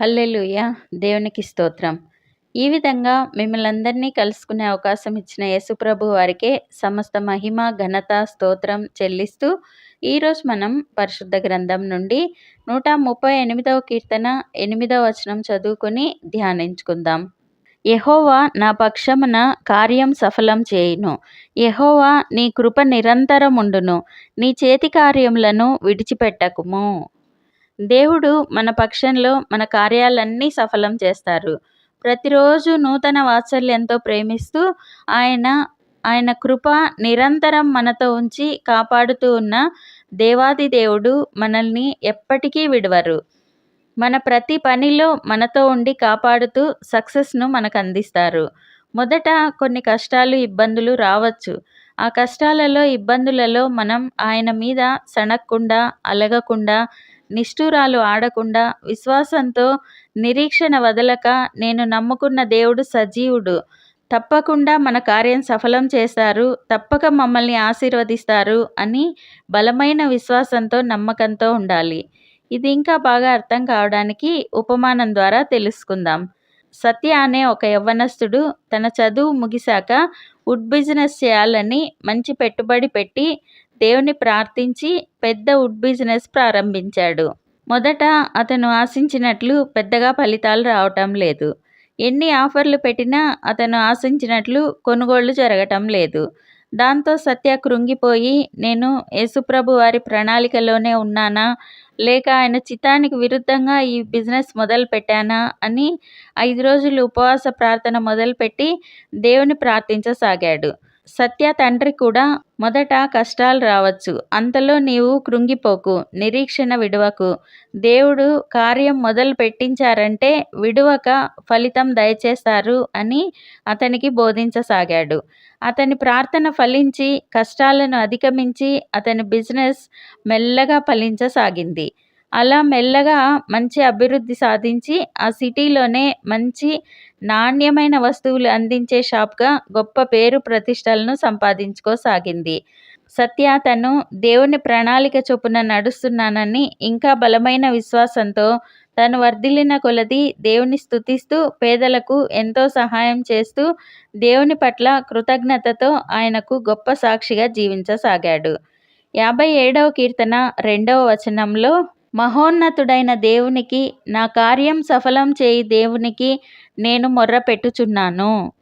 Hallelujah. దేవునికి స్తోత్రం. ఈ విధంగా మిమ్మల్ని అందరినీ కలుసుకునే అవకాశం ఇచ్చిన యేసుప్రభు వారికే సమస్త మహిమ ఘనత స్తోత్రం చెల్లిస్తూ ఈరోజు మనం పరిశుద్ధ గ్రంథం నుండి నూట ముప్పై ఎనిమిదవ కీర్తన ఎనిమిదవ వచనం చదువుకొని ధ్యానించుకుందాం. యహోవా నా పక్షమున కార్యం సఫలం చేయును. యహోవా నీ కృప నిరంతరముండును. నీ చేతి కార్యములను విడిచిపెట్టకుము. దేవుడు మన పక్షంలో మన కార్యాలన్నీ సఫలం చేస్తారు. ప్రతిరోజు నూతన వాత్సల్యంతో ప్రేమిస్తూ ఆయన ఆయన కృప నిరంతరం మనతో ఉంచి కాపాడుతూ ఉన్న దేవాది దేవుడు మనల్ని ఎప్పటికీ విడవరు. మన ప్రతి పనిలో మనతో ఉండి కాపాడుతూ సక్సెస్ను మనకు అందిస్తారు మొదట కొన్ని కష్టాలు ఇబ్బందులు రావచ్చు. ఆ కష్టాలలో ఇబ్బందులలో మనం ఆయన మీద సణక్కుండా అలగకుండా నిష్ఠూరాలు ఆడకుండా విశ్వాసంతో నిరీక్షణ వదలక నేను నమ్ముకున్న దేవుడు సజీవుడు. తప్పకుండా మన కార్యం సఫలం చేస్తారు. తప్పక మమ్మల్ని ఆశీర్వదిస్తారు అని బలమైన విశ్వాసంతో నమ్మకంతో ఉండాలి. ఇది ఇంకా బాగా అర్థం కావడానికి ఉపమానం ద్వారా తెలుసుకుందాం. సత్య అనే ఒక యవ్వనస్తుడు తన చదువు ముగిశాక వుడ్ బిజినెస్ చేయాలని మంచి పెట్టుబడి పెట్టి దేవుని ప్రార్థించి పెద్ద వుడ్ బిజినెస్ ప్రారంభించాడు. మొదట అతను ఆశించినట్లు పెద్దగా ఫలితాలు రావటం లేదు. ఎన్ని ఆఫర్లు పెట్టినా అతను ఆశించినట్లు కొనుగోళ్ళు జరగటం లేదు. దాంతో సత్య కృంగిపోయి నేను యేసుప్రభు వారి ప్రణాళికలోనే ఉన్నానా? లేక ఆయన చిత్తానికి విరుద్ధంగా ఈ బిజినెస్ మొదలు పెట్టానా అని ఐదు రోజులు ఉపవాస ప్రార్థన మొదలుపెట్టి దేవుని ప్రార్థించసాగాడు. సత్య తండ్రి కూడా మొదట కష్టాలు రావచ్చు. అంతలో నీవు కృంగిపోకు నిరీక్షణ విడవకు. దేవుడు కార్యం మొదలు పెట్టించారంటే విడువక ఫలితం దయచేస్తారు అని అతనికి బోధించసాగాడు. అతని ప్రార్థన ఫలించి కష్టాలను అధిగమించి అతని బిజినెస్ మెల్లగా ఫలించసాగింది. అలా మెల్లగా మంచి అభివృద్ధి సాధించి ఆ సిటీలోనే మంచి నాణ్యమైన వస్తువులు అందించే షాప్గా గొప్ప పేరు ప్రతిష్టలను సంపాదించుకోసాగింది. సత్య తను దేవుని ప్రణాళిక చొప్పున నడుస్తున్నానని ఇంకా బలమైన విశ్వాసంతో తను వర్ధిల్లిన కొలది దేవుని స్థుతిస్తూ పేదలకు ఎంతో సహాయం చేస్తూ దేవుని పట్ల కృతజ్ఞతతో ఆయనకు గొప్ప సాక్షిగా జీవించసాగాడు. యాభై ఏడవ కీర్తన రెండవ వచనంలో మహోన్నతుడైన దేవునికి నా కార్యం సఫలం చేయి దేవునికి నేను మొర్ర పెట్టుచున్నాను.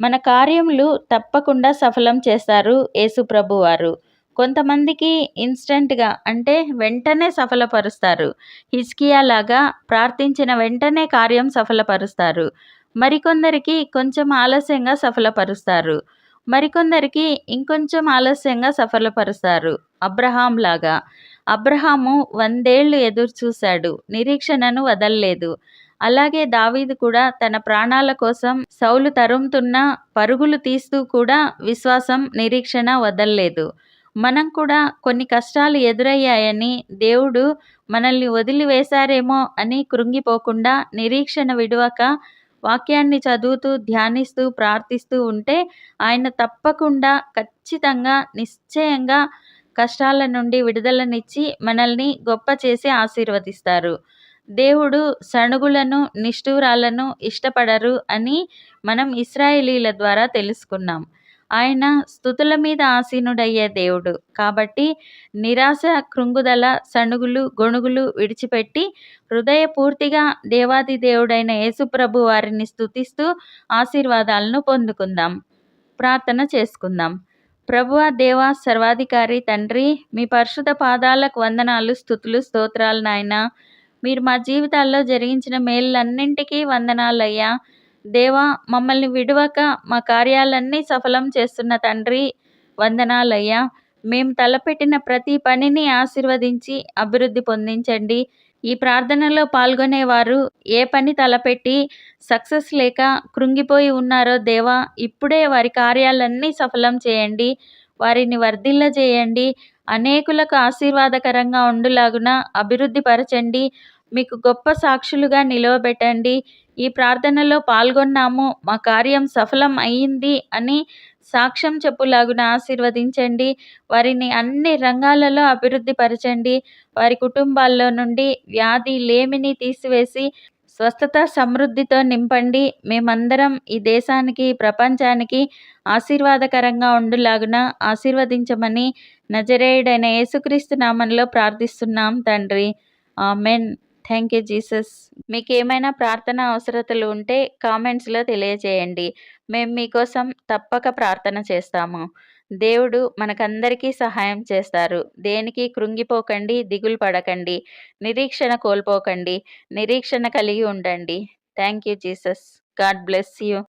మన కార్యములు తప్పకుండా సఫలం చేస్తారు యేసుప్రభు వారు కొంతమందికి ఇన్స్టెంట్గా అంటే వెంటనే సఫలపరుస్తారు. హిస్కియా లాగా ప్రార్థించిన వెంటనే కార్యం సఫలపరుస్తారు. మరికొందరికి కొంచెం ఆలస్యంగా సఫలపరుస్తారు. మరికొందరికి ఇంకొంచెం ఆలస్యంగా సఫలపరుస్తారు. అబ్రహాం లాగా అబ్రహాము వందేళ్ళు ఎదురుచూశాడు. నిరీక్షణను వదల్లేదు. అలాగే దావీదు కూడా తన ప్రాణాల కోసం సౌలు తరుముతున్న పరుగులు తీస్తూ కూడా విశ్వాసం నిరీక్షణ వదల్లేదు. మనం కూడా కొన్ని కష్టాలు ఎదురయ్యాయని దేవుడు మనల్ని వదిలివేశారేమో అని కృంగిపోకుండా నిరీక్షణ విడవక వాక్యాన్ని చదువుతూ ధ్యానిస్తూ ప్రార్థిస్తూ ఉంటే ఆయన తప్పకుండా ఖచ్చితంగా నిశ్చయంగా కష్టాల నుండి విడుదలనిచ్చి మనల్ని గొప్ప చేసి ఆశీర్వదిస్తారు. దేవుడు సణుగులను నిష్ఠూరాలను ఇష్టపడరు అని మనం ఇస్రాయేలీల ద్వారా తెలుసుకున్నాం. ఆయన స్థుతుల మీద ఆసీనుడయ్యే దేవుడు. కాబట్టి నిరాశ కృంగుదల సణుగులు గొణుగులు విడిచిపెట్టి హృదయపూర్తిగా దేవాది దేవుడైన యేసుప్రభు వారిని స్థుతిస్తూ ఆశీర్వాదాలను పొందుకుందాం. ప్రార్థన చేసుకుందాం. ప్రభువ దేవ సర్వాధికారి తండ్రి మీ పరిశుద్ధ పాదాలకు వందనాలు స్థుతులు స్తోత్రాలు నాయన. మీరు మా జీవితాల్లో జరిగించిన మేళ్ళన్నింటికీ వందనాలయ్యా. దేవా మమ్మల్ని విడవక మా కార్యాలన్నీ సఫలం చేస్తున్న తండ్రి వందనాలయ్యా. మేము తలపెట్టిన ప్రతి పనిని ఆశీర్వదించి అభివృద్ధి పొందించండి. ఈ ప్రార్థనలో పాల్గొనేవారు ఏ పని తలపెట్టి సక్సెస్ లేక కృంగిపోయి ఉన్నారో దేవా ఇప్పుడే వారి కార్యాలన్నీ సఫలం చేయండి వారిని వర్ధిల్ల చేయండి అనేకులకు ఆశీర్వాదకరంగా ఉండులాగున అభివృద్ధి పరచండి మీకు గొప్ప సాక్షులుగా నిలవబెట్టండి. ఈ ప్రార్థనలో పాల్గొన్నాము. మా కార్యం సఫలం అయ్యింది అని సాక్ష్యం చెప్పులాగున ఆశీర్వదించండి. వారిని అన్ని రంగాలలో అభివృద్ధి పరచండి వారి కుటుంబాల్లో నుండి వ్యాధి లేమిని తీసివేసి స్వస్థత సమృద్ధితో నింపండి. మేమందరం ఈ దేశానికి ప్రపంచానికి ఆశీర్వాదకరంగా ఉండులాగున ఆశీర్వదించమని నజరేయుడైన యేసుక్రీస్తు నామంలో ప్రార్థిస్తున్నాం తండ్రి. ఆమెన్. Thank you Jesus. మీకు ఏమైనా ప్రార్థన అవసరతలు ఉంటే కామెంట్స్లో తెలియజేయండి. మేము మీకోసం తప్పక ప్రార్థన చేస్తాము. దేవుడు మనకందరికీ సహాయం చేస్తారు. దేనికి కృంగిపోకండి దిగులు పడకండి నిరీక్షణ కోల్పోకండి నిరీక్షణ కలిగి ఉండండి. Thank you Jesus. God bless you.